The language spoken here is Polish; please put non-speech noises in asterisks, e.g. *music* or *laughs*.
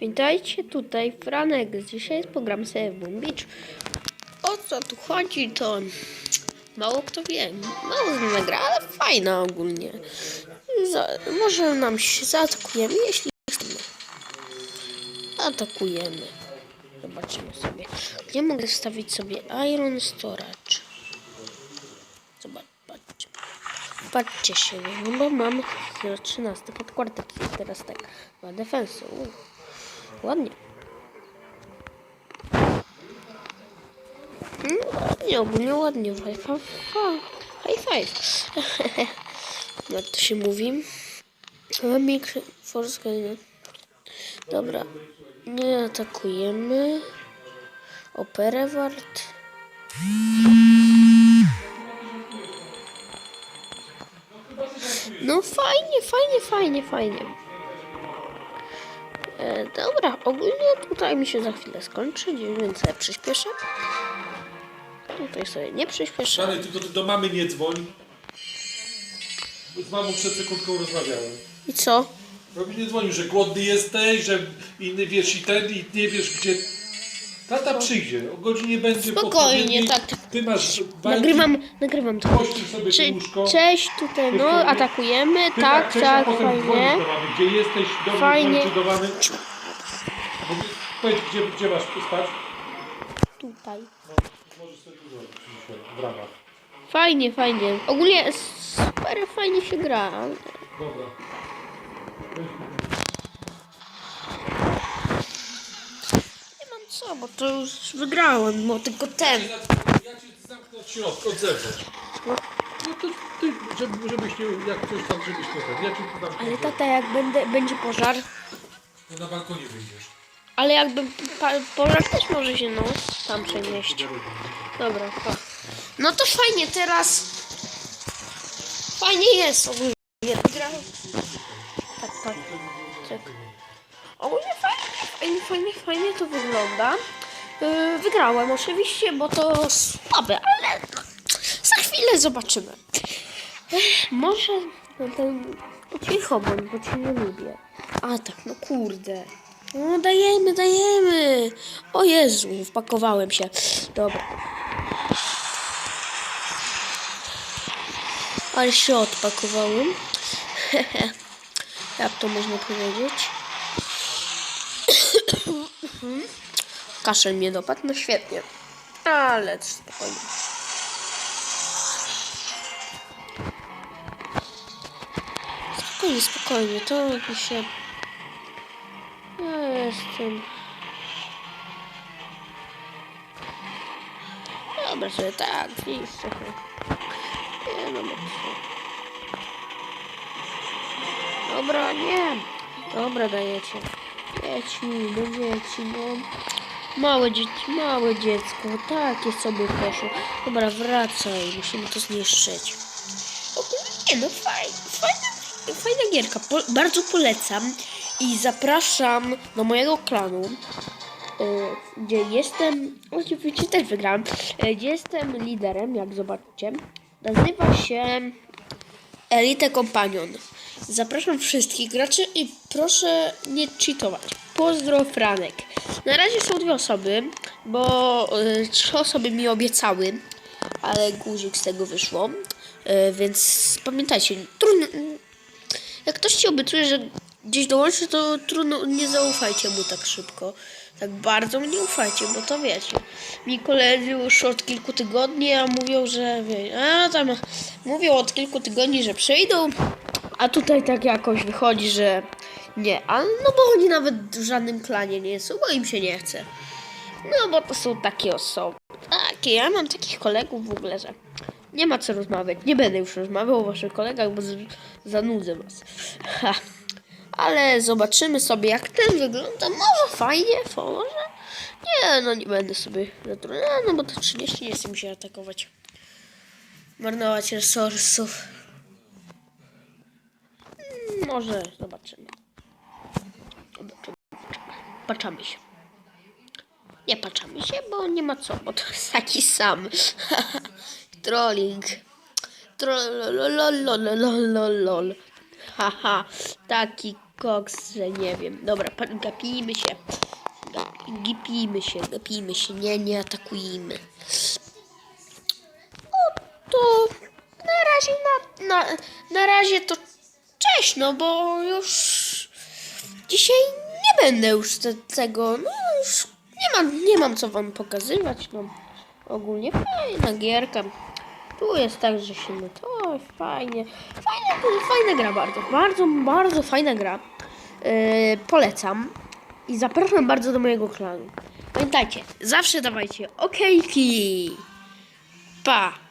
Witajcie tutaj, Franek. Dzisiaj pogram sobie w Boom Beach. O co tu chodzi, to mało kto wie. Mało znana gra, ale fajna ogólnie. Za, może nam się zaatakujemy, jeśli chcemy. Atakujemy. Zobaczymy sobie. Gdzie mogę wstawić sobie Iron Storage? Zobacz, patrzcie. Się, bo mam 13 podkładek i teraz tak, ma defensu. Ładnie. No, ładnie, ogólnie ładnie. High five. High five. Jak *laughs* to się mówi? Mik Force Dobra. Nie atakujemy. Operę wart. No fajnie, fajnie, fajnie, fajnie. E, dobra, ogólnie tutaj mi się za chwilę skończy, więc sobie przyspieszę. Tutaj sobie nie przyspieszę. Tylko ty do mamy nie dzwoń. Z mamą przed sekundką rozmawiałem. I co? Robi nie dzwonił, że głodny jesteś, że inny wiesz i ten i nie wiesz gdzie. Tata przyjdzie, o godzinie będzie Spokojnie, tak. Ty masz bajki, Nagrywam, nagrywam to. pościel sobie Cze- łóżko. cześć, tutaj no, atakujemy, Ty tak, cześć, a tak, potem fajnie. dzwonisz do mamy, Gdzie jesteś, dobrze Fajnie. Bo- Powiedz, gdzie, gdzie masz spać? Tutaj. No, możesz sobie tu zrobić dzisiaj, w ramach. Fajnie, fajnie. Ogólnie super fajnie się gra. Dobra. Co, bo to już wygrałem, bo tylko ten. Ja cię zamknę od środka, od zewnątrz. No to ty, żeby, żebyś nie, jak coś tam, żebyś nie ten. Ja cię tu zamknę. Ale tata, jak będę, będzie pożar, To na balkonie wyjdziesz. ale jakby pa, pożar też może się, no, tam przenieść. Dobra, pa. No to fajnie, teraz fajnie jest ogólnie. Wygrałem. Tak, tak. Fajnie, fajnie, to wygląda. Yy, wygrałem oczywiście, bo to słabe, ale za chwilę zobaczymy. Ech, może no ten cicho bo cię nie lubię. A tak, no kurde. No dajemy, dajemy. O Jezu, wpakowałem się. Dobra. Ale się odpakowałem. *laughs* Jak to można powiedzieć? Kaszel mnie dopadł, no świetnie. Ale spokojnie. Spokojnie, spokojnie, to mi się... Ja jestem... Dobra, sobie tak, widzisz trochę. Nie no? Dobra, nie. Dobra, dajecie. Dzieci, no dzieci, no. Małe dzieci, małe dziecko, takie sobie poszło. Dobra, wracaj, musimy to zniszczyć. Ogólnie, no fajna, fajna, fajna gierka. Po, bardzo polecam i zapraszam do mojego klanu, e, gdzie jestem, oczywiście też wygrałem, e, gdzie jestem liderem, jak zobaczycie. Nazywa się Elite Companion. Zapraszam wszystkich graczy i proszę nie cheatować. Pozdro Franek. Na razie są dwie osoby, bo y, trzy osoby mi obiecały, ale guzik z tego wyszło. Y, więc pamiętajcie, trudno, jak ktoś ci obiecuje, że gdzieś dołączy, to trudno, nie zaufajcie mu tak szybko. Tak bardzo mu nie ufajcie, bo to wiecie. Mi koledzy już od kilku tygodni, a mówią, że wie, a tam mówią od kilku tygodni, że przyjdą, a tutaj tak jakoś wychodzi, że nie. A no bo oni nawet w żadnym klanie nie są, bo im się nie chce. No bo to są takie osoby. Takie, ja mam takich kolegów w ogóle, że nie ma co rozmawiać. Nie będę już rozmawiał o waszych kolegach, bo zanudzę was. *laughs* Ha. Ale zobaczymy sobie, jak ten wygląda. Może fajnie, może. Nie, no nie będę sobie zatrudniał, no bo to 30 nie chcę mi się atakować. Marnować resursów. Mm, Może zobaczymy. Zobaczymy. Patrzamy się. Nie patrzamy się, bo nie ma co, bo to jest taki sam. *laughs* Trolling. Trollolololololol. Haha, taki koks, że nie wiem. Dobra, gapijmy się. Gipijmy się, gapijmy się, nie, nie atakujmy. O, to na razie, na, na, na razie to cześć, no bo już dzisiaj nie będę już te, tego, no już nie mam, nie mam co wam pokazywać, no. Ogólnie fajna gierka. Tu jest tak, że się no fajnie. Fajna, fajna gra bardzo. Bardzo, bardzo fajna gra. Yy, polecam. I zapraszam bardzo do mojego klanu. Pamiętajcie, zawsze dawajcie okejki. Pa!